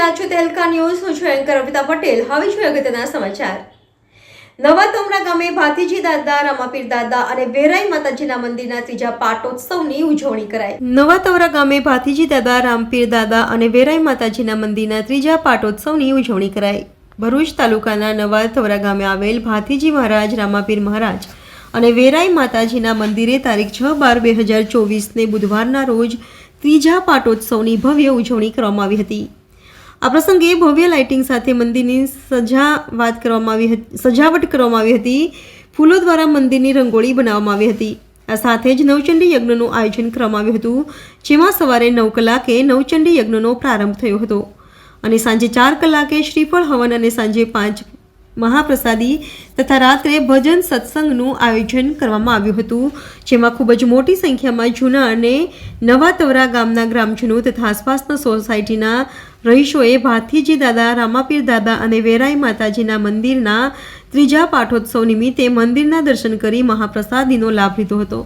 રહ્યા છો તેલકા ન્યૂઝ. હું છું એન્કર અમિતા પટેલ. હવે છું અગત્યના સમાચાર. નવા તમરા ગામે ભાતીજી દાદા, રામાપીર દાદા અને વેરાઈ માતાજીના મંદિરના ત્રીજા પાટોત્સવની ઉજવણી કરાઈ. નવા તવરા ગામે ભાતીજી દાદા, રામપીર દાદા અને વેરાઈ માતાજીના મંદિરના ત્રીજા પાટોત્સવની ઉજવણી કરાઈ. ભરૂચ તાલુકાના નવા તવરા ગામે આવેલ ભાતીજી મહારાજ, રામાપીર મહારાજ અને વેરાઈ માતાજીના મંદિરે તારીખ છ બાર બે હજાર ચોવીસને બુધવારના રોજ ત્રીજા પાટોત્સવની ભવ્ય ઉજવણી કરવામાં આવી હતી. આ પ્રસંગે ભવ્ય લાઇટિંગ સાથે મંદિરની સજાવાત કરવામાં આવી હતી, સજાવટ કરવામાં આવી હતી. ફૂલો દ્વારા મંદિરની રંગોળી બનાવવામાં આવી હતી. આ સાથે જ નવચંડી યજ્ઞનું આયોજન કરવામાં આવ્યું હતું, જેમાં સવારે નવ કલાકે નવચંડી યજ્ઞનો પ્રારંભ થયો હતો. અને સાંજે ચાર કલાકે શ્રીફળ હવન અને સાંજે પાંચ મહાપ્રસાદી તથા રાત્રે ભજન સત્સંગનું આયોજન કરવામાં આવ્યું હતું, જેમાં ખૂબ જ મોટી સંખ્યામાં જૂના અને નવા તવરા ગામના ગ્રામજનો તથા આસપાસના સોસાયટીના રહીશોએ ભાથીજી દાદા, રામાપીર દાદા અને વેરાઈ માતાજીના મંદિરના ત્રીજા પાઠોત્સવ નિમિત્તે મંદિરના દર્શન કરી મહાપ્રસાદીનો લાભ લીધો હતો.